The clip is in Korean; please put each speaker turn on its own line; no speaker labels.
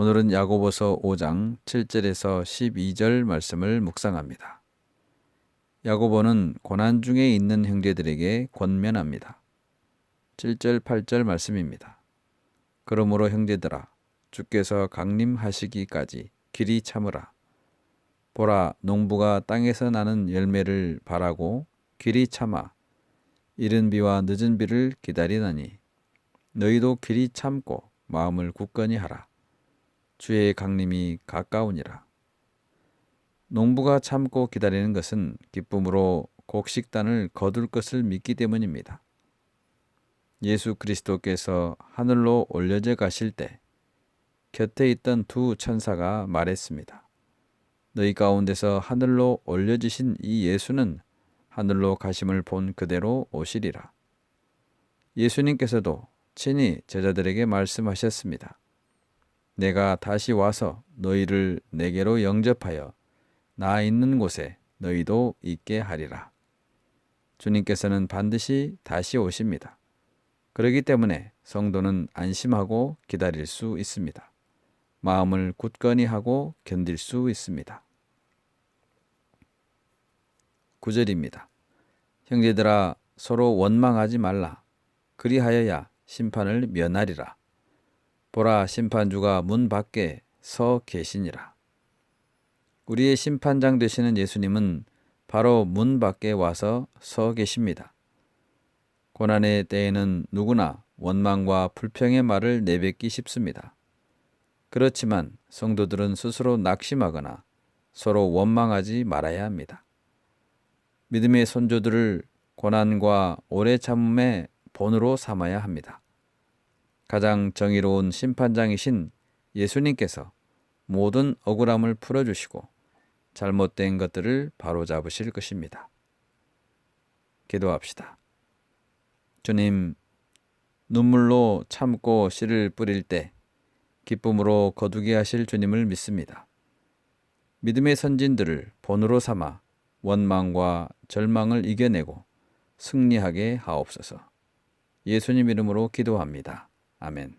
오늘은 야고보서 5장 7절에서 12절 말씀을 묵상합니다. 야고보는 고난 중에 있는 형제들에게 권면합니다. 7절 8절 말씀입니다. 그러므로 형제들아 주께서 강림하시기까지 길이 참으라. 보라 농부가 땅에서 나는 열매를 바라고 길이 참아 이른 비와 늦은 비를 기다리나니 너희도 길이 참고 마음을 굳건히 하라. 주의 강림이 가까우니라. 농부가 참고 기다리는 것은 기쁨으로 곡식단을 거둘 것을 믿기 때문입니다. 예수 그리스도께서 하늘로 올려져 가실 때 곁에 있던 두 천사가 말했습니다. 너희 가운데서 하늘로 올려지신 이 예수는 하늘로 가심을 본 그대로 오시리라. 예수님께서도 친히 제자들에게 말씀하셨습니다. 내가 다시 와서 너희를 내게로 영접하여 나 있는 곳에 너희도 있게 하리라. 주님께서는 반드시 다시 오십니다. 그러기 때문에 성도는 안심하고 기다릴 수 있습니다. 마음을 굳건히 하고 견딜 수 있습니다. 9절입니다. 형제들아 서로 원망하지 말라. 그리하여야 심판을 면하리라. 보라 심판주가 문 밖에 서 계시니라. 우리의 심판장 되시는 예수님은 바로 문 밖에 와서 서 계십니다. 고난의 때에는 누구나 원망과 불평의 말을 내뱉기 쉽습니다. 그렇지만 성도들은 스스로 낙심하거나 서로 원망하지 말아야 합니다. 믿음의 선조들을 고난과 오래 참음의 본으로 삼아야 합니다. 가장 정의로운 심판장이신 예수님께서 모든 억울함을 풀어주시고 잘못된 것들을 바로잡으실 것입니다. 기도합시다. 주님, 눈물로 참고 씨를 뿌릴 때 기쁨으로 거두게 하실 주님을 믿습니다. 믿음의 선진들을 본으로 삼아 원망과 절망을 이겨내고 승리하게 하옵소서. 예수님 이름으로 기도합니다. 아멘.